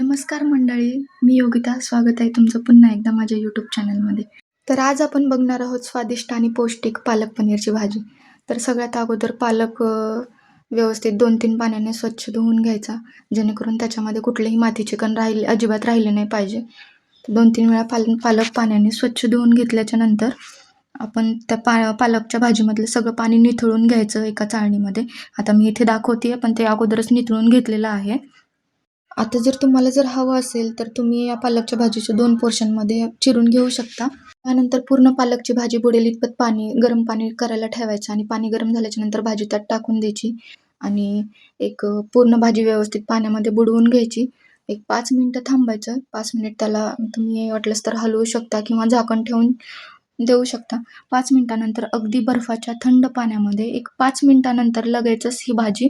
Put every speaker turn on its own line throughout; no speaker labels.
नमस्कार मंडळी मी योगिता. स्वागत आहे तुमचं पुन्हा एकदा माझ्या यूट्यूब चॅनलमध्ये तर आज आपण बघणार आहोत स्वादिष्ट आणि पौष्टिक पालक पनीरची भाजी. तर सगळ्यात अगोदर पालक व्यवस्थित दोन तीन पाण्याने स्वच्छ धुवून घ्यायचा जेणेकरून त्याच्यामध्ये कुठलेही मातीचे कण राहिले अजिबात राहिले नाही पाहिजे. दोन तीन वेळा पाल पालक पाण्याने स्वच्छ धुवून घेतल्याच्या नंतर आपण त्या पा पालकच्या भाजीमधलं सगळं पाणी निथळून घ्यायचं एका चाळणीमध्ये. आता मी इथे दाखवते पण ते अगोदरच निथळून घेतलेलं आहे. आता जर तुम्हाला जर हवं असेल तर तुम्ही या पालकच्या भाजीच्या दोन पोर्शनमध्ये चिरून घेऊ शकता. त्यानंतर पूर्ण पालकची भाजी बुडेल इतपत पाणी गरम पाणी करायला ठेवायचं आणि पाणी गरम झाल्याच्यानंतर भाजी त्यात टाकून द्यायची. आणि एक पूर्ण भाजी व्यवस्थित पाण्यामध्ये बुडवून घ्यायची. एक पाच मिनटं थांबायचं. पाच मिनिट त्याला तुम्ही वाटलंच तर हलवू शकता किंवा झाकण ठेवून देऊ शकता. पाच मिनटानंतर अगदी बर्फाच्या थंड पाण्यामध्ये एक पाच मिनटानंतर लगेचच ही भाजी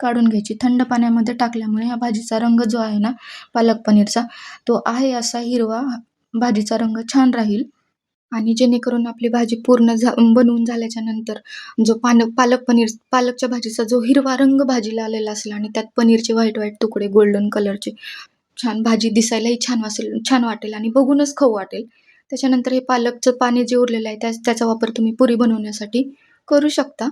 काढून घ्यायची. थंड पाण्यामध्ये टाकल्यामुळे ह्या भाजीचा रंग जो आहे ना पालक पनीरचा तो आहे असा हिरवा. भाजीचा रंग छान राहील. आणि जेणेकरून आपली भाजी पूर्ण झा बनवून झाल्याच्यानंतर जो पान पालक पनीर पालकच्या भाजीचा जो हिरवा रंग भाजीला आलेला असेल आणि त्यात पनीरचे व्हाईट व्हाईट तुकडे गोल्डन कलरचे छान भाजी दिसायलाही छान असेल छान वाटेल आणि बघूनच खाऊ वाटेल. त्याच्यानंतर हे पालकचं पाणी जे उरलेलं आहे त्या त्याचा वापर तुम्ही पुरी बनवण्यासाठी करू शकता.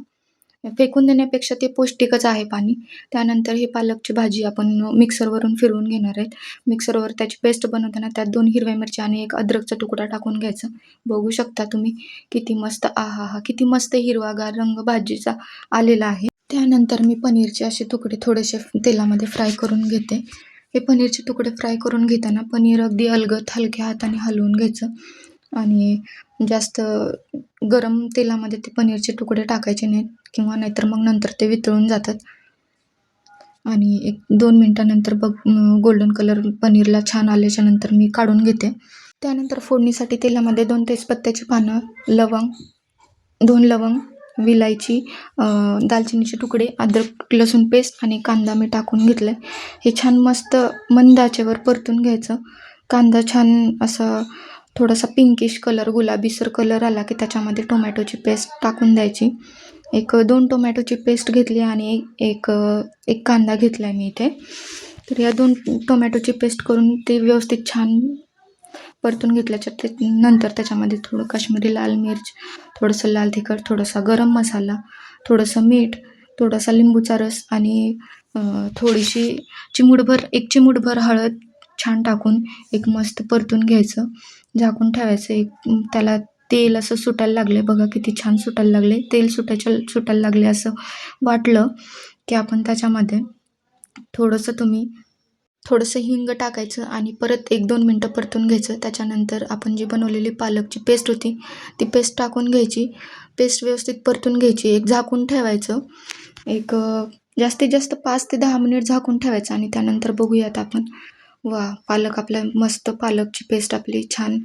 फेकून देण्यापेक्षा ते पौष्टिकच आहे पाणी. त्यानंतर हे पालकची भाजी आपण मिक्सरवरून फिरवून घेणार आहेत. मिक्सरवर त्याची पेस्ट बनवताना त्यात दोन हिरव्या मिरच्या आणि एक अद्रकचा तुकडा टाकून घ्यायचा. बघू शकता तुम्ही किती मस्त आहा हा किती मस्त हिरवागार रंग भाजीचा आलेला आहे. त्यानंतर मी पनीरचे असे तुकडे थोडेसे तेलामध्ये फ्राय करून घेते. हे पनीरचे तुकडे फ्राय करून घेताना पनीर अगदी अलगद हलक्या हाताने हलवून घ्यायचं. आणि जास्त गरम तेलामध्ये ते पनीरचे तुकडे टाकायचे नाहीत किंवा नाहीतर मग नंतर ते वितळून जातात. आणि एक दोन मिनटानंतर बघ गोल्डन कलर पनीरला छान आल्याच्यानंतर मी काढून घेते. त्यानंतर फोडणीसाठी तेलामध्ये दोन तेजपत्त्याची पानं लवंग दोन लवंग विलायची दालचिनीचे तुकडे अद्रक लसूण पेस्ट आणि कांदा मी टाकून घेतलं आहे हे छान मस्त मंद आचेवर परतून घ्यायचं. कांदा छान असा थोडासा पिंकिश कलर गुलाबीसर कलर आला की त्याच्यामध्ये टोमॅटोची पेस्ट टाकून द्यायची. एक दोन टोमॅटोची पेस्ट घेतली आणि एक एक कांदा घेतला आहे मी इथे. तर या दोन टोमॅटोची पेस्ट करून ते व्यवस्थित छान परतून घेतल्याच्या ते नंतर त्याच्यामध्ये थोडं काश्मीरी लाल मिर्च थोडंसं लाल तिखट थोडासा गरम मसाला थोडंसं मीठ थोडासा लिंबूचा रस आणि थोडीशी चिमूटभर एक चिमूटभर हळद छान टाकून एक मस्त परतून घ्यायचं. झाकून ठेवायचं. एक त्याला तेल असं सुटायला लागले बघा किती छान सुटायला लागले तेल सुटायच्या सुटायला लागले असं वाटलं की आपण त्याच्यामध्ये थोडंसं तुम्ही थोडंसं हिंग टाकायचं आणि परत एक दोन मिनटं परतून घ्यायचं. त्याच्यानंतर आपण जी बनवलेली पालकची पेस्ट होती ती पेस्ट टाकून घ्यायची. पेस्ट व्यवस्थित परतून घ्यायची. एक झाकून ठेवायचं. एक जास्तीत जास्त पाच ते दहा मिनिट झाकून ठेवायचं आणि त्यानंतर बघूयात आपण. वा पालक आपल्या मस्त पालकची पेस्ट आपली छान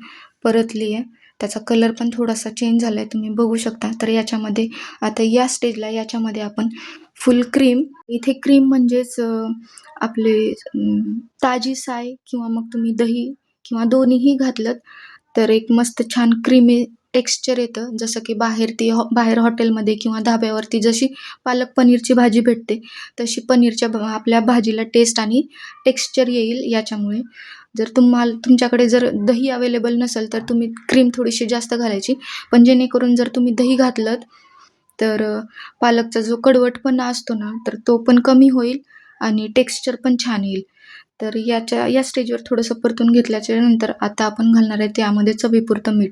परतली आहे त्याचा कलर पण थोडासा चेंज झाला आहे तुम्ही बघू शकता. तर याच्यामध्ये आता या स्टेजला याच्यामध्ये आपण फुल क्रीम इथे क्रीम म्हणजेच आपले ताजी साय किंवा मग तुम्ही दही किंवा दोन्हीही घातलं तर एक मस्त छान क्रीमी टेक्स्चर येतं. जसं की बाहेर ती हॉ बाहेर हॉटेलमध्ये किंवा धाब्यावरती जशी पालक पनीरची भाजी भेटते तशी पनीरच्या आपल्या भाजीला टेस्ट आणि टेक्स्चर येईल याच्यामुळे. जर तुम्हाला तुमच्याकडे जर दही अवेलेबल नसेल तर तुम्ही क्रीम थोडीशी जास्त घालायची. पण जेणेकरून जर तुम्ही दही घातलं तर पालकचा जो कडवटपणा असतो ना तर तो पण कमी होईल आणि टेक्स्चर पण छान येईल. तर याच्या या स्टेजवर थोडंसं परतून घेतल्याच्या नंतर आता आपण घालणार आहे त्यामध्ये चवीपुरतं मीठ.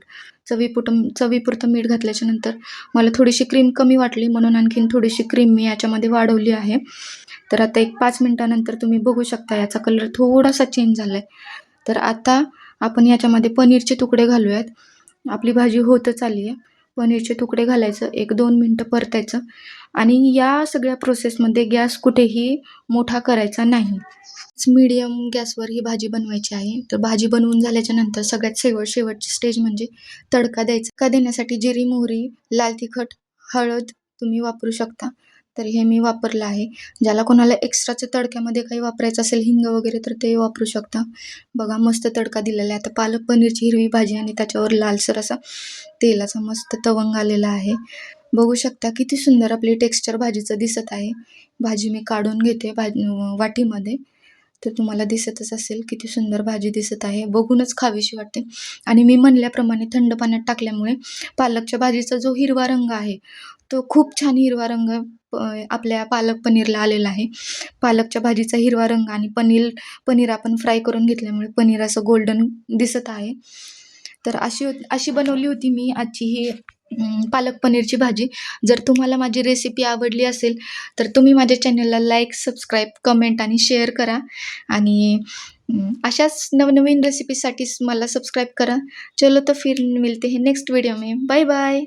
चवीपुरतं चवीपुरतं मीठ घातल्याच्या नंतर मला थोडीशी क्रीम कमी वाटली म्हणून आणखीन थोडीशी क्रीम मी याच्यामध्ये वाढवली आहे. तर आता एक पाच मिनटानंतर तुम्ही बघू शकता याचा कलर थोडासा चेंज झाला आहे तर आता आपण याच्यामध्ये पनीरचे तुकडे घालूयात. आपली भाजी होतच आली आहे. पनीरचे तुकडे घालायचं एक दोन मिनटं परतायचं आणि या सगळ्या प्रोसेसमध्ये गॅस कुठेही मोठा करायचा नाही. मीडियम गॅसवर ही भाजी बनवायची आहे. तर भाजी बनवून झाल्याच्यानंतर सगळ्यात शेवट शेवटची स्टेज म्हणजे तडका द्यायचा. का देण्यासाठी जिरी मोहरी लाल तिखट हळद तुम्ही वापरू शकता. तर हे मी वापरलं आहे. ज्याला कोणाला एक्स्ट्राच्या तडक्यामध्ये काही वापरायचं असेल हिंग वगैरे तर ते वापरू शकता. बघा मस्त तडका दिलेला आहे. आता पालक पनीरची हिरवी भाजी आणि त्याच्यावर लालसर असा तेलाचा मस्त तवंग आलेला आहे. बघू शकता किती सुंदर आपली टेक्स्चर भाजीचं दिसत आहे. भाजी मी काढून घेते भाजी वाटीमध्ये. तर तुम्हाला दिसतच असेल किती सुंदर भाजी दिसत आहे. बघूनच खावीशी वाटते. आणि मी म्हणल्याप्रमाणे थंड पाण्यात टाकल्यामुळे पालकच्या भाजीचा जो हिरवा रंग आहे तो खूप छान हिरवा रंग आपल्या पालक पनीरला आलेला आहे. पालकच्या भाजीचा हिरवा रंग आणि पनीर पनीर आपण फ्राय करून घेतल्यामुळे पनीर असं गोल्डन दिसत आहे. तर अशी अशी बनवली होती मी. आजची ही पालक पनीरची भाजी. जर तुम्हाला माझी रेसिपी आवडली असेल तर तुम्ही माझ्या चॅनलला लाईक सबस्क्राईब कमेंट आणि शेअर करा. आणि अशाच नवनवीन रेसिपीसाठी मला सबस्क्राईब करा. चलो तर फिर मिलते हे नेक्स्ट व्हिडिओ में. Bye bye